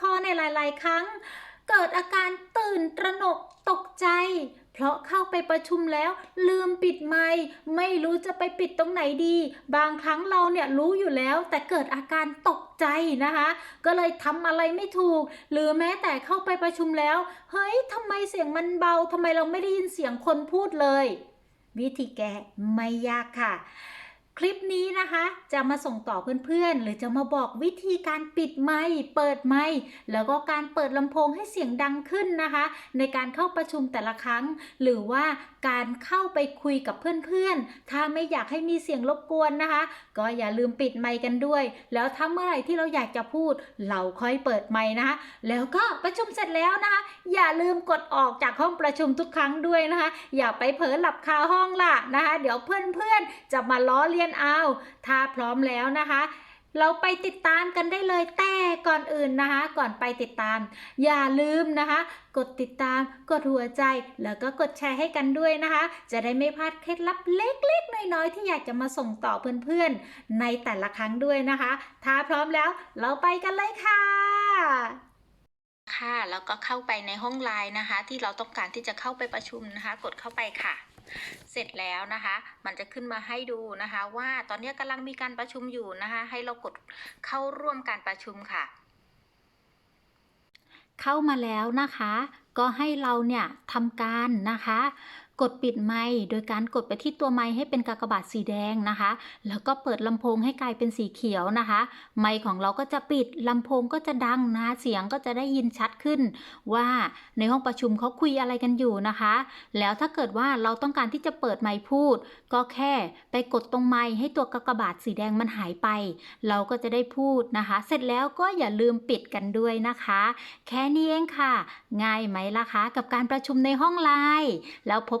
คอในหลายๆ ครั้ง เกิดอาการตื่นตระหนกตกใจ เพราะเข้าไปประชุมแล้วลืมปิดไมค์ไม่รู้จะไปปิดตรงไหนดี บางครั้งเราเนี่ยรู้อยู่แล้ว แต่เกิดอาการตกใจนะคะ ก็เลยทำอะไรไม่ถูก หรือแม้แต่เข้าไปประชุมแล้ว เฮ้ยทำไมเสียงมันเบาทำไมเราไม่ได้ยินเสียงคนพูดเลย วิธีแก้ไม่ยากค่ะ คลิปนี้นะคะ จะมาส่งต่อเพื่อนๆ หรือจะมาบอกวิธีการปิดไมค์เปิดไมค์แล้วก็การเปิดลำโพงให้เสียงดังขึ้นนะคะ ในการเข้าประชุมแต่ละครั้ง หรือว่าการเข้าไปคุยกับเพื่อนๆ ถ้าไม่อยากให้มีเสียงรบกวนนะคะ ก็อย่าลืมปิดไมค์กันด้วย แล้วถ้าเมื่อไหร่ที่เราอยากจะพูด เราค่อยเปิดไมค์นะคะ แล้วก็ประชุมเสร็จแล้วนะคะ อย่าลืมกดออกจากห้องประชุมทุกครั้งด้วยนะคะ อย่าไปเผลอหลับคาห้องล่ะนะคะ เดี๋ยวเพื่อนๆ จะมาล้อเลียนเอาถ้าพร้อมแล้วนะคะ เราไปติดตามกันได้เลยแต่ก่อนอื่นนะคะ ก่อนไปติดตาม อย่าลืมนะคะ กดติดตาม กดหัวใจ แล้วก็กดแชร์ให้กันด้วยนะคะ จะได้ไม่พลาดเคล็ดลับเล็กๆน้อยๆที่อยากจะมาส่งต่อเพื่อนๆ ในแต่ละครั้งด้วยนะคะ ถ้าพร้อมแล้วเราไปกันเลยค่ะ ค่ะ แล้วก็เข้าไปในห้องไลน์นะคะ ที่เราต้องการที่จะเข้าไปประชุมนะคะ กดเข้าไปค่ะ เสร็จแล้วนะคะ มันจะขึ้นมาให้ดูนะคะ ว่าตอนนี้กำลังมีการประชุมอยู่นะคะ ให้เรากดเข้าร่วมการประชุมค่ะ เข้ามาแล้วนะคะ ก็ให้เราเนี่ยทำการนะคะ กดปิดไมค์โดยการกดไปที่ตัวไมค์ให้เป็นกากบาทสีแดงนะคะ แล้วก็เปิดลำโพงให้กลายเป็นสีเขียวนะคะ ไมค์ของเราก็จะปิดลำโพงก็จะดังนะเสียงก็จะได้ยินชัดขึ้น ว่าในห้องประชุมเขาคุยอะไรกันอยู่นะคะ แล้วถ้าเกิดว่าเราต้องการที่จะเปิดไมค์พูด ก็แค่ไปกดตรงไมค์ให้ตัวกากบาทสีแดงมันหายไป เราก็จะได้พูดนะคะ เสร็จแล้วก็อย่าลืมปิดกันด้วยนะคะ แค่นี้เองค่ะ ง่ายไหมล่ะคะ กับการประชุมในห้องไลน์แล้วพบ